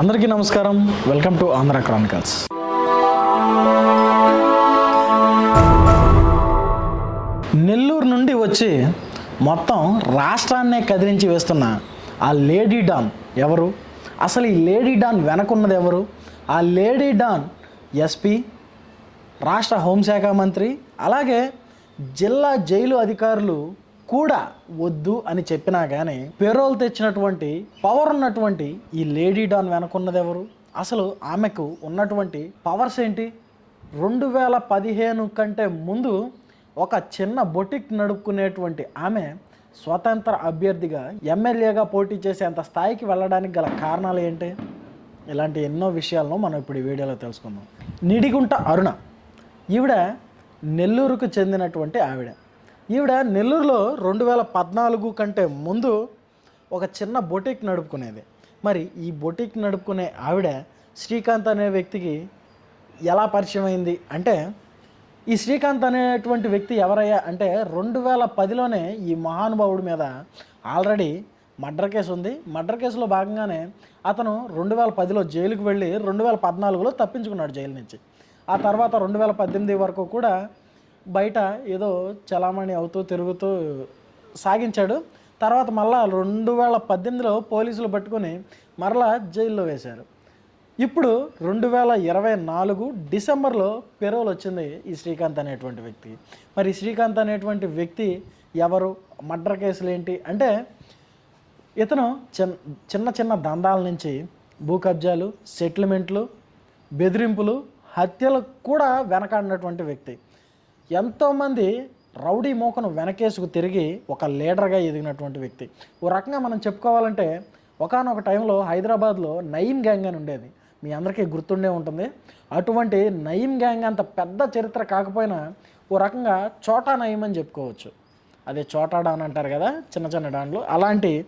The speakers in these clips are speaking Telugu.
అందరికీ నమస్కారం. Welcome to Andhra Chronicles Nellore నుండి వచ్చి మొత్తం రాష్ట్రాన్నే కదిలించి వేస్తున్న ఆ లేడీ డాన్ ఎవరు? అసలు ఈ లేడీ డాన్ వెనకున్నది ఎవరు? ఆ లేడీ డాన్ ఎస్పీ రాష్ట్ర హోంశాఖ మంత్రి అలాగే జిల్లా జైలు అధికారులు కూడా వద్దు అని చెప్పినా కానీ పెరోల్ తెచ్చినటువంటి పవర్ ఉన్నటువంటి ఈ లేడీ డాన్ వెనకున్నది ఎవరు? అసలు ఆమెకు ఉన్నటువంటి పవర్స్ ఏంటి? రెండు వేల పదిహేను కంటే ముందు ఒక చిన్న బొటిక్ నడుపుకునేటువంటి ఆమె స్వతంత్ర అభ్యర్థిగా ఎమ్మెల్యేగా పోటీ చేసేంత స్థాయికి వెళ్ళడానికి గల కారణాలు ఏంటి? ఇలాంటి ఎన్నో విషయాలను మనం ఇప్పుడు ఈ వీడియోలో తెలుసుకుందాం. నిడిగుంట అరుణ. ఈవిడ నెల్లూరుకు చెందినటువంటి ఆవిడ. ఈవిడ నెల్లూరులో రెండు వేల పద్నాలుగు కంటే ముందు ఒక చిన్న బొటిక్ నడుపుకునేది. మరి ఈ బొటిక్ నడుపుకునే ఆవిడ శ్రీకాంత్ అనే వ్యక్తికి ఎలా పరిచయం అయింది అంటే ఈ శ్రీకాంత్ అనేటువంటి వ్యక్తి ఎవరయ్యా అంటే రెండు వేల పదిలోనే ఈ మహానుభావుడి మీద ఆల్రెడీ మర్డర్ కేసు ఉంది. మర్డర్ కేసులో భాగంగానే అతను రెండు వేల పదిలో జైలుకు వెళ్ళి రెండు వేల పద్నాలుగులో తప్పించుకున్నాడు జైలు నుంచి. ఆ తర్వాత రెండు వేల పద్దెనిమిది వరకు కూడా బయట ఏదో చలామణి అవుతూ తిరుగుతూ సాగించాడు. తర్వాత మళ్ళా రెండు వేల పద్దెనిమిదిలో పోలీసులు పట్టుకొని మరలా జైల్లో వేశారు. ఇప్పుడు రెండు వేల ఇరవై నాలుగు డిసెంబర్లో పెరోల్ వచ్చింది ఈ శ్రీకాంత్ అనేటువంటి వ్యక్తి. మరి శ్రీకాంత్ అనేటువంటి వ్యక్తి ఎవరు? మర్డర్ కేసులు ఏంటి? అంటే ఇతను చిన్న చిన్న చిన్న దందాల నుంచి భూ కబ్జాలు సెటిల్మెంట్లు బెదిరింపులు హత్యలు కూడా వెనకాడినటువంటి వ్యక్తి. ఎంతోమంది రౌడీ మోకను వెనకేసుకు తిరిగి ఒక లీడర్గా ఎదిగినటువంటి వ్యక్తి. ఓ రకంగా మనం చెప్పుకోవాలంటే ఒకనొక టైంలో హైదరాబాద్లో నయీం గ్యాంగ్ అని ఉండేది. మీ అందరికీ గుర్తుండే ఉంటుంది. అటువంటి నయీం గ్యాంగ్ అంత పెద్ద చరిత్ర కాకపోయినా ఓ రకంగా చోటా నయీం అని చెప్పుకోవచ్చు. అదే చోటా డాన్ అంటారు కదా చిన్న చిన్న డాన్లు. అలాంటి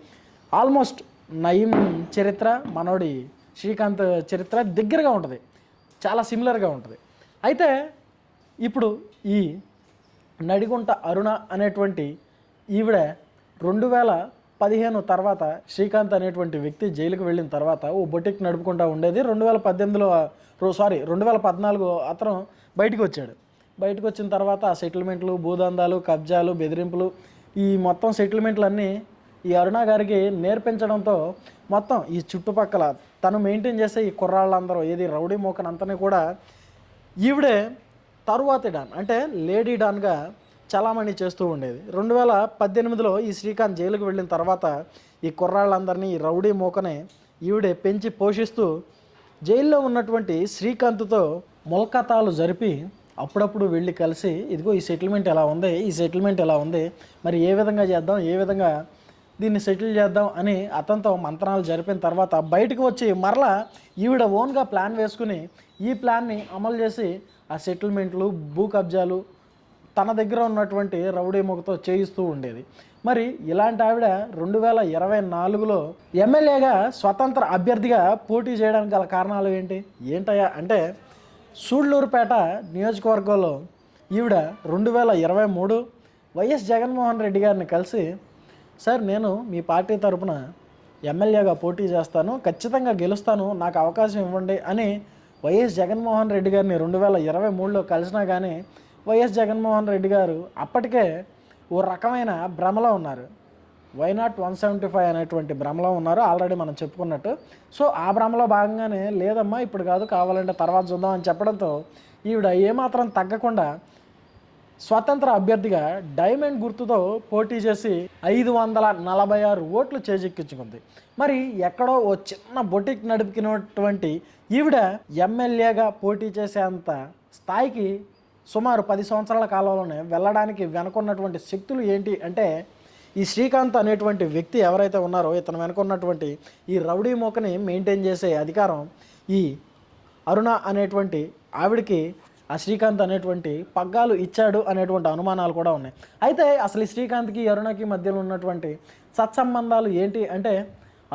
ఆల్మోస్ట్ నయీం చరిత్ర మనోడి శ్రీకాంత్ చరిత్ర దగ్గరగా ఉంటుంది. చాలా సిమిలర్గా ఉంటుంది. అయితే ఇప్పుడు ఈ నడిగుంట అరుణ అనేటువంటి ఈవిడ రెండు వేల పదిహేను తర్వాత శ్రీకాంత్ అనేటువంటి వ్యక్తి జైలుకు వెళ్ళిన తర్వాత ఓ బొటిక్ నడుపుకుంటా ఉండేది. రెండు వేల పద్దెనిమిదిలో సారీ రెండు వేల పద్నాలుగు అతను బయటకు వచ్చాడు. బయటకు వచ్చిన తర్వాత ఆ సెటిల్మెంట్లు భూదందాలు కబ్జాలు బెదిరింపులు ఈ మొత్తం సెటిల్మెంట్లన్నీ ఈ అరుణ గారికి నేర్పించడంతో మొత్తం ఈ చుట్టుపక్కల తను మెయింటైన్ చేసే ఈ కుర్రాళ్ళందరూ ఏది రౌడీ మోకనంతని కూడా ఈవిడే తరువాతి డాన్ అంటే లేడీ డాన్గా చలామణి చేస్తూ ఉండేది. రెండు వేల పద్దెనిమిదిలో ఈ శ్రీకాంత్ జైలుకు వెళ్ళిన తర్వాత ఈ కుర్రాళ్ళందరినీ ఈ రౌడీ మోకనే ఈవిడే పెంచి పోషిస్తూ జైల్లో ఉన్నటువంటి శ్రీకాంత్తో మొలకతాలు జరిపి అప్పుడప్పుడు వెళ్ళి కలిసి ఇదిగో ఈ సెటిల్మెంట్ ఎలా ఉంది? ఈ సెటిల్మెంట్ ఎలా ఉంది? మరి ఏ విధంగా చేద్దాం? ఏ విధంగా దీన్ని సెటిల్ చేద్దాం? అని అతనితో మంత్రాలు జరిపిన తర్వాత బయటకు వచ్చి మరలా ఈవిడ ఓన్గా ప్లాన్ వేసుకుని ఈ ప్లాన్ని అమలు చేసి ఆ సెటిల్మెంట్లు భూ కబ్జాలు తన దగ్గర ఉన్నటువంటి రౌడీ మొగతో చేయిస్తూ ఉండేది. మరి ఇలాంటి ఆవిడ రెండు వేల ఇరవై నాలుగులో ఎమ్మెల్యేగా స్వతంత్ర అభ్యర్థిగా పోటీ చేయడానికి గల కారణాలు ఏంటి? ఏంటయ్యా అంటే సూళ్ళూరుపేట నియోజకవర్గంలో ఈవిడ రెండు వేల ఇరవై మూడు వైఎస్ జగన్మోహన్ రెడ్డి గారిని కలిసి సార్ నేను మీ పార్టీ తరపున ఎమ్మెల్యేగా పోటీ చేస్తాను ఖచ్చితంగా గెలుస్తాను నాకు అవకాశం ఇవ్వండి అని వైఎస్ జగన్మోహన్ రెడ్డి గారిని రెండు వేల ఇరవై మూడులో కలిసినా కానీ వైఎస్ జగన్మోహన్ రెడ్డి గారు అప్పటికే ఓ రకమైన భ్రమలో ఉన్నారు. Why not one seventy five అనేటువంటి భ్రమలో ఉన్నారు. ఆల్రెడీ మనం చెప్పుకున్నట్టు. సో ఆ భ్రమలో భాగంగానే లేదమ్మా ఇప్పుడు కాదు కావాలంటే తర్వాత చూద్దాం అని చెప్పడంతో ఈవిడ ఏమాత్రం తగ్గకుండా స్వతంత్ర అభ్యర్థిగా డైమండ్ గుర్తుతో పోటీ చేసి ఐదు వందల నలభై ఆరు ఓట్లు చేజెక్కించుకుంది. మరి ఎక్కడో ఓ చిన్న బొటిక్ నడిపినటువంటి ఈవిడ ఎమ్మెల్యేగా పోటీ చేసేంత స్థాయికి సుమారు పది సంవత్సరాల కాలంలోనే వెళ్ళడానికి వెనుకున్నటువంటి శక్తులు ఏంటి అంటే ఈ శ్రీకాంత్ అనేటువంటి వ్యక్తి ఎవరైతే ఉన్నారో ఇతను వెనుకున్నటువంటి ఈ రౌడీ మోకని మెయింటైన్ చేసే అధికారం ఈ అరుణ అనేటువంటి ఆవిడకి ఆ శ్రీకాంత్ అనేటువంటి పగ్గాలు ఇచ్చాడు అనేటువంటి అనుమానాలు కూడా ఉన్నాయి. అయితే అసలు ఈ శ్రీకాంత్కి అరుణకి మధ్యలో ఉన్నటువంటి సత్సంబంధాలు ఏంటి అంటే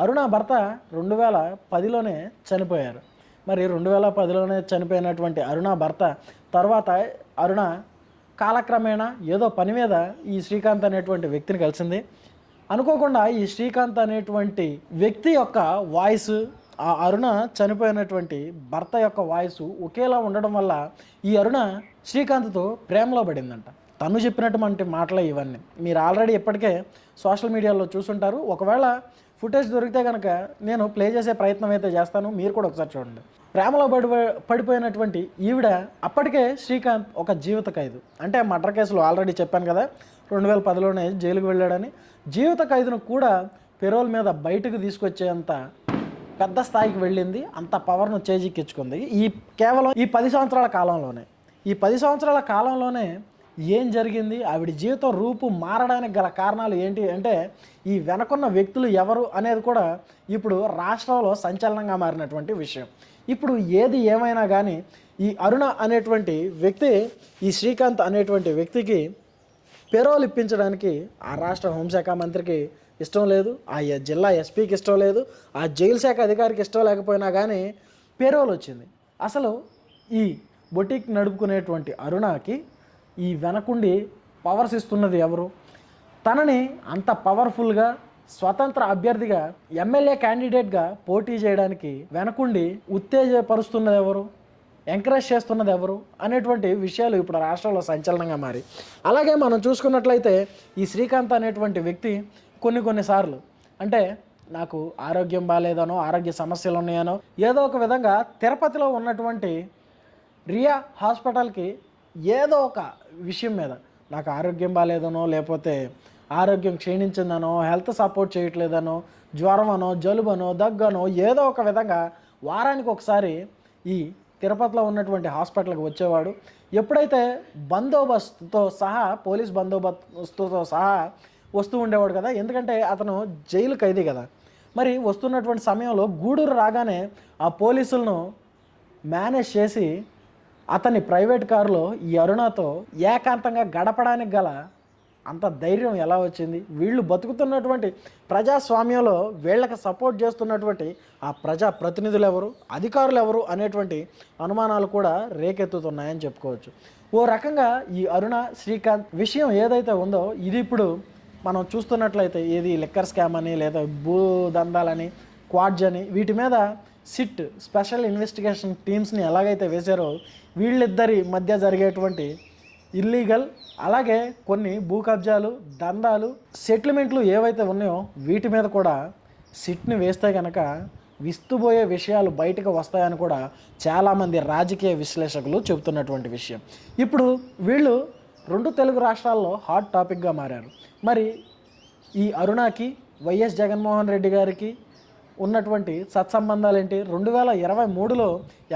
అరుణ భర్త రెండు వేల పదిలోనే చనిపోయారు. మరి రెండు వేల పదిలోనే చనిపోయినటువంటి అరుణ భర్త తర్వాత అరుణ కాలక్రమేణా ఏదో పని మీద ఈ శ్రీకాంత్ అనేటువంటి వ్యక్తిని కలిసింది. అనుకోకుండా ఈ శ్రీకాంత్ అనేటువంటి వ్యక్తి యొక్క వాయిస్ ఆ అరుణ చనిపోయినటువంటి భర్త యొక్క వాయిస్ ఒకేలా ఉండడం వల్ల ఈ అరుణ శ్రీకాంత్తో ప్రేమలో పడిందంట. తను చెప్పినటువంటి మాటలే ఇవన్నీ. మీరు ఆల్రెడీ ఇప్పటికే సోషల్ మీడియాలో చూసుంటారు. ఒకవేళ ఫుటేజ్ దొరికితే కనుక నేను ప్లే చేసే ప్రయత్నం అయితే చేస్తాను. మీరు కూడా ఒకసారి చూడండి. ప్రేమలో పడి పడిపోయినటువంటి ఈవిడ అప్పటికే శ్రీకాంత్ ఒక జీవిత ఖైదు. అంటే మర్డర్ కేసులో ఆల్రెడీ చెప్పాను కదా రెండు వేల పదిలోనే జైలుకు వెళ్ళాడని. జీవిత ఖైదును కూడా పెరోల్ మీద బయటకు తీసుకొచ్చేంత పెద్ద స్థాయికి వెళ్ళింది అంత పవర్ను చేజిక్కించుకుంది ఈ కేవలం ఈ పది సంవత్సరాల కాలంలోనే. ఈ పది సంవత్సరాల కాలంలోనే ఏం జరిగింది? ఆవిడ జీవితం రూపు మారడానికి గల కారణాలు ఏంటి అంటే ఈ వెనకున్న వ్యక్తులు ఎవరు అనేది కూడా ఇప్పుడు రాష్ట్రంలో సంచలనంగా మారినటువంటి విషయం. ఇప్పుడు ఏది ఏమైనా కానీ ఈ అరుణ అనేటువంటి వ్యక్తి ఈ శ్రీకాంత్ అనేటువంటి వ్యక్తికి పెరోలు ఇప్పించడానికి ఆ రాష్ట్ర హోంశాఖ మంత్రికి ఇష్టం లేదు ఆ జిల్లా ఎస్పీకి ఇష్టం లేదు ఆ జైలు శాఖ అధికారికి ఇష్టం లేకపోయినా కానీ పేరోల్ వచ్చింది. అసలు ఈ బొటిక్ నడుపుకునేటువంటి అరుణకి ఈ వెనకుండి పవర్స్ ఇస్తున్నది ఎవరు? తనని అంత పవర్ఫుల్గా స్వతంత్ర అభ్యర్థిగా ఎమ్మెల్యే క్యాండిడేట్గా పోటీ చేయడానికి వెనకుండి ఉత్తేజపరుస్తున్నది ఎవరు? ఎంకరేజ్ చేస్తున్నది ఎవరు? అనేటువంటి విషయాలు ఇప్పుడు రాష్ట్రంలో సంచలనంగా మారి. అలాగే మనం చూసుకున్నట్లయితే ఈ శ్రీకాంత్ అనేటువంటి వ్యక్తి కొన్ని కొన్నిసార్లు అంటే నాకు ఆరోగ్యం బాగాలేదనో ఆరోగ్య సమస్యలు ఉన్నాయనో ఏదో ఒక విధంగా తిరుపతిలో ఉన్నటువంటి రియా హాస్పిటల్కి ఏదో ఒక విషయం మీద నాకు ఆరోగ్యం బాగాలేదనో లేకపోతే ఆరోగ్యం క్షీణించిందనో హెల్త్ సపోర్ట్ చేయట్లేదనో జ్వరం అనో జలుబనో దగ్గనో ఏదో ఒక విధంగా వారానికి ఒకసారి ఈ తిరుపతిలో ఉన్నటువంటి హాస్పిటల్కి వచ్చేవాడు. ఎప్పుడైతే బందోబస్తుతో సహా పోలీస్ బందోబస్తుతో సహా వస్తూ ఉండేవాడు కదా. ఎందుకంటే అతను జైలు ఖైదీ కదా. మరి వస్తున్నటువంటి సమయంలో గూడూరు రాగానే ఆ పోలీసులను మేనేజ్ చేసి అతని ప్రైవేట్ కారులో ఈ అరుణతో ఏకాంతంగా గడపడానికి గల అంత ధైర్యం ఎలా వచ్చింది? వీళ్ళు బతుకుతున్నటువంటి ప్రజాస్వామ్యంలో వీళ్ళకి సపోర్ట్ చేస్తున్నటువంటి ఆ ప్రజా ప్రతినిధులు ఎవరు? అధికారులు ఎవరు? అనేటువంటి అనుమానాలు కూడా రేకెత్తుతున్నాయని చెప్పుకోవచ్చు. ఓ రకంగా ఈ అరుణ శ్రీకాంత్ విషయం ఏదైతే ఉందో ఇది ఇప్పుడు మనం చూస్తున్నట్లయితే ఏది లిక్కర్ స్కామ్ అని లేదా భూ దందాలని క్వాడ్జ్ అని వీటి మీద సిట్ స్పెషల్ ఇన్వెస్టిగేషన్ టీమ్స్ని ఎలాగైతే వేశారో వీళ్ళిద్దరి మధ్య జరిగేటువంటి ఇల్లీగల్ అలాగే కొన్ని భూ కబ్జాలు దందాలు సెటిల్మెంట్లు ఏవైతే ఉన్నాయో వీటి మీద కూడా సిట్ని వేస్తే కనుక విస్తుపోయే విషయాలు బయటకు వస్తాయని కూడా చాలామంది రాజకీయ విశ్లేషకులు చెబుతున్నటువంటి విషయం. ఇప్పుడు వీళ్ళు రెండు తెలుగు రాష్ట్రాల్లో హాట్ టాపిక్గా మారారు. మరి ఈ అరుణాకి వైఎస్ జగన్మోహన్ రెడ్డి గారికి ఉన్నటువంటి సత్సంబంధాలు ఏంటి రెండు వేల ఇరవై మూడులో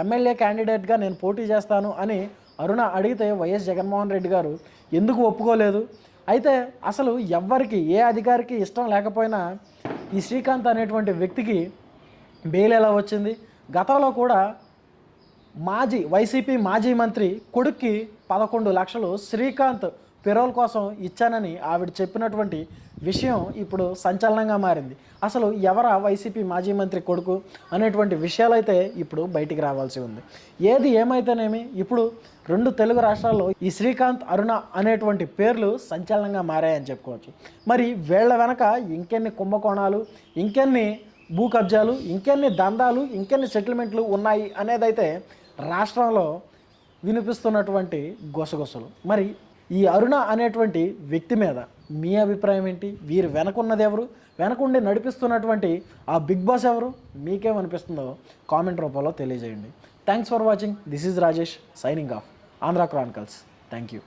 ఎమ్మెల్యే క్యాండిడేట్గా నేను పోటీ చేస్తాను అని అరుణ అడిగితే వైఎస్ జగన్మోహన్ రెడ్డి గారు ఎందుకు ఒప్పుకోలేదు? అయితే అసలు ఎవ్వరికి ఏ అధికారికి ఇష్టం లేకపోయినా ఈ శ్రీకాంత్ అనేటువంటి వ్యక్తికి బెయిల్ ఎలా వచ్చింది? గతంలో కూడా మాజీ వైసీపీ మాజీ మంత్రి కొడుక్కి పదకొండు లక్షలు శ్రీకాంత్ పెరోల్ కోసం ఇచ్చానని ఆవిడ చెప్పినటువంటి విషయం ఇప్పుడు సంచలనంగా మారింది. అసలు ఎవరా వైసీపీ మాజీ మంత్రి కొడుకు అనేటువంటి విషయాలైతే ఇప్పుడు బయటికి రావాల్సి ఉంది. ఏది ఏమైతేనేమి ఇప్పుడు రెండు తెలుగు రాష్ట్రాల్లో ఈ శ్రీకాంత్ అరుణ అనేటువంటి పేర్లు సంచలనంగా మారాయని చెప్పుకోవచ్చు. మరి వీళ్ళ వెనక ఇంకెన్ని కుంభకోణాలు ఇంకెన్ని భూ కబ్జాలు ఇంకెన్ని దందాలు ఇంకెన్ని సెటిల్మెంట్లు ఉన్నాయి అనేదైతే రాష్ట్రంలో వినిపిస్తున్నటువంటి గొసగొసలు. మరి ఈ అరుణ అనేటువంటి వ్యక్తి మీద మీ అభిప్రాయం ఏంటి? వీరు వెనకున్నది ఎవరు? వెనకుండి నడిపిస్తున్నటువంటి ఆ బిగ్ బాస్ ఎవరు? మీకేమనిపిస్తుందో కామెంట్ రూపంలో తెలియజేయండి. Thanks for watching this is Rajesh signing off Andhra Chronicles thank you